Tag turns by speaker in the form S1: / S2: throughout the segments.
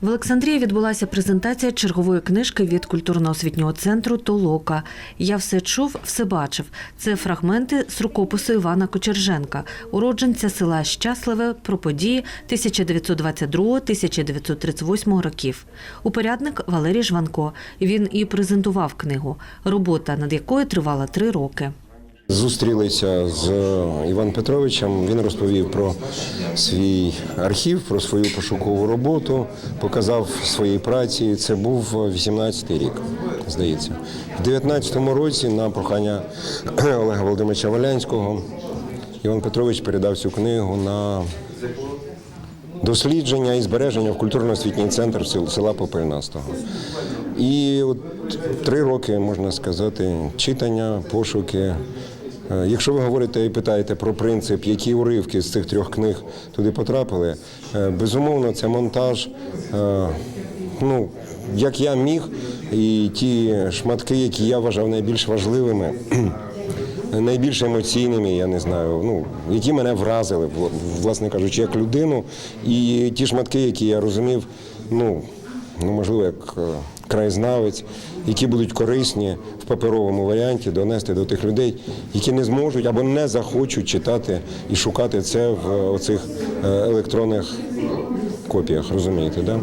S1: В Олександрії відбулася презентація чергової книжки від культурно-освітнього центру Толока. Я все чув, все бачив. Це фрагменти з рукопису Івана Кочерженка, уродженця села Щасливе про події 1922-1938 років. Упорядник Валерій Жванко. Він і презентував книгу, робота над якою тривала три роки.
S2: Зустрілися з Іваном Петровичем. Він розповів про свій архів, про свою пошукову роботу, показав свої праці. Це був 18-й рік, здається. В 19-му році на прохання Олега Володимировича Валянського Іван Петрович передав цю книгу на дослідження і збереження в культурно-освітній центр села Попельнастого. І от три роки, можна сказати, читання, пошуки. Е, Якщо ви говорите і питаєте про принцип, які уривки з цих трьох книг туди потрапили, е, безумовно, це монтаж. е, Ну, як я міг, і ті шматки, які я вважав найбільш важливими, найбільш емоційними, я не знаю, ну які мене вразили, вла- власне кажучи, як людину, і ті шматки, які я розумів, ну, ну можливо, як краєзнавець, які будуть корисні в паперовому варіанті донести до тих людей, які не зможуть або не захочуть читати і шукати це в оцих е, електронних копіях, розумієте, да?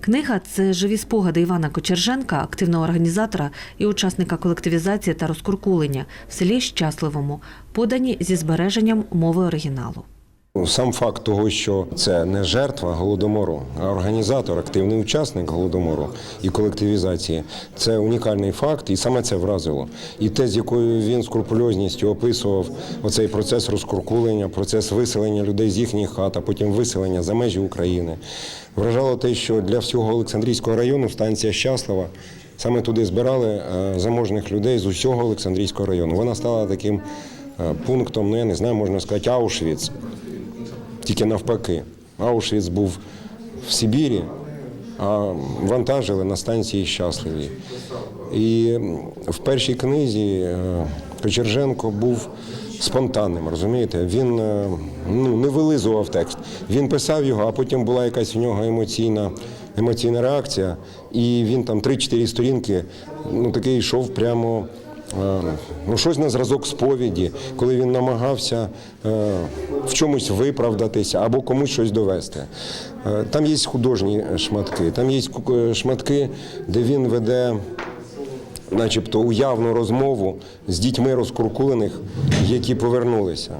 S1: Книга це живі спогади Івана Кочерженка, активного організатора і учасника колективізації та розкуркулення в селі Щасливому, подані зі збереженням мови оригіналу.
S2: Сам факт того, що це не жертва голодомору, а організатор, активний учасник голодомору і колективізації, це унікальний факт, і саме це вразило. І те, з якою він скрупульозністю описував оцей процес розкуркулення, процес виселення людей з їхніх хат, а потім виселення за межі України, вражало те, що для всього Олександрійського району станція щаслива. Саме туди збирали е, заможних людей з усього Олександрійського району. Вона стала таким е, пунктом, ну я не знаю, можна сказати, Аушвіц тільки навпаки. Аушвіц був в Сибірі, а вантажили на станції щасливі. І в першій книзі е, Печерженко був спонтанним, розумієте? Він е, ну, не вилизував текст. Він писав його, а потім була якась у нього емоційна, емоційна реакція, і він там 3-4 сторінки ну, такий йшов прямо. Ну, щось на зразок сповіді, коли він намагався е, в чомусь виправдатися або комусь щось довести. Е, Там є художні шматки, там є е, шматки, де він веде начебто уявну розмову з дітьми розкуркулених, які повернулися.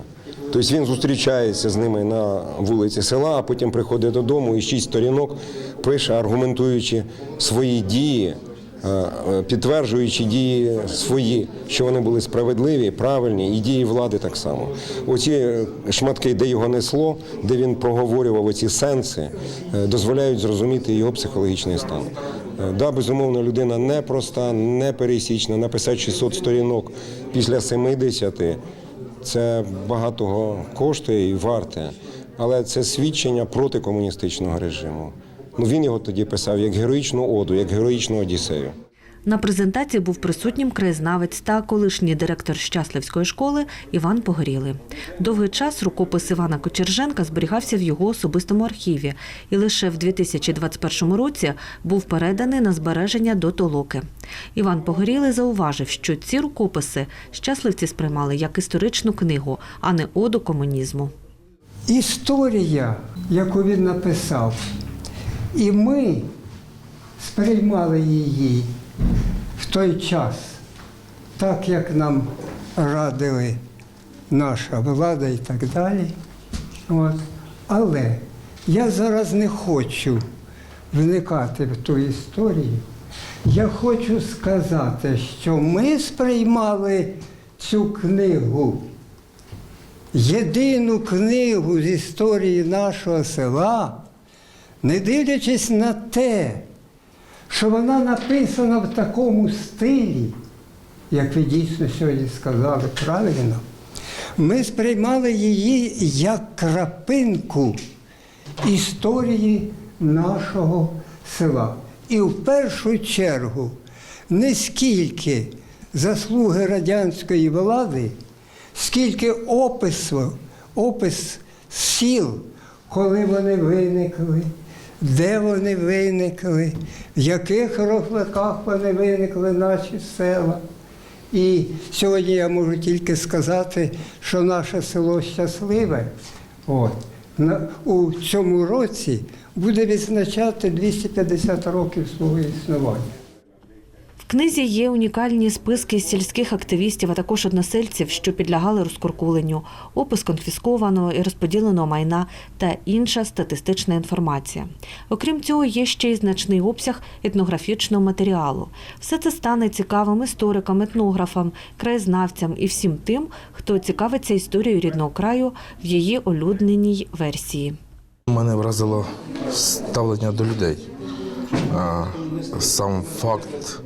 S2: Тобто він зустрічається з ними на вулиці села, а потім приходить додому і шість сторінок пише, аргументуючи свої дії, підтверджуючи дії свої, що вони були справедливі, правильні, і дії влади так само. Оці е, шматки, де його несло, де він проговорював оці сенси, е, дозволяють зрозуміти його психологічний стан. Е, Да, безумовно, людина непроста, непересічна. Написати 600 сторінок після 70 це багатого коштує і варте. Але це свідчення проти комуністичного режиму. Ну він його тоді писав як героїчну оду, як героїчну одіссею.
S1: На презентації був присутнім краєзнавець та колишній директор Щасливської школи Іван Погорілий. Довгий час рукопис Івана Кочерженка зберігався в його особистому архіві і лише в 2021 році був переданий на збереження до толоки. Іван Погорілий зауважив, що ці рукописи щасливці сприймали як історичну книгу, а не оду комунізму.
S3: історія, яку він написав, і ми сприймали її в той час, так як нам радили наша влада і так далі. От. Але я зараз не хочу вникати в ту історію. Я хочу сказати, що ми сприймали цю книгу єдину книгу з історії нашого села, не дивлячись на те, що вона написана в такому стилі, як ви дійсно сьогодні сказали правильно, ми сприймали її як крапинку історії нашого села. І в першу чергу не скільки заслуги радянської влади, скільки опису, опис сіл, коли вони виникли, де вони виникли, в яких рухликах вони виникли, наші села. І сьогодні я можу тільки сказати, що наше село щасливе. От. У цьому році буде відзначати 250 років свого існування.
S1: Книзі є унікальні списки сільських активістів, а також односельців, що підлягали розкуркуленню, опис конфіскованого і розподіленого майна та інша статистична інформація. Окрім цього, є ще й значний обсяг етнографічного матеріалу. Все це стане цікавим історикам, етнографам, краєзнавцям і всім тим, хто цікавиться історією рідного краю в її олюдненій версії.
S4: Мене вразило ставлення до людей. А, Сам факт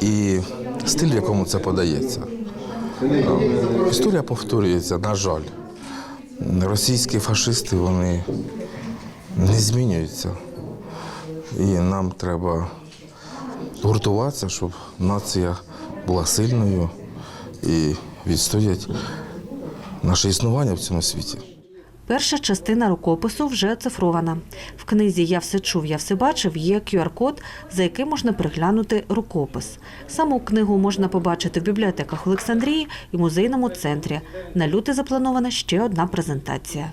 S4: і стиль, в якому це подається. Історія повторюється, на жаль. Російські фашисти вони не змінюються. І нам треба гуртуватися, щоб нація була сильною і відстояти наше існування в цьому світі.
S1: Перша частина рукопису вже оцифрована. В книзі Я все чув, я все бачив є QR-код, за яким можна приглянути рукопис. Саму книгу можна побачити в бібліотеках Олександрії і музейному центрі. На люти запланована ще одна презентація.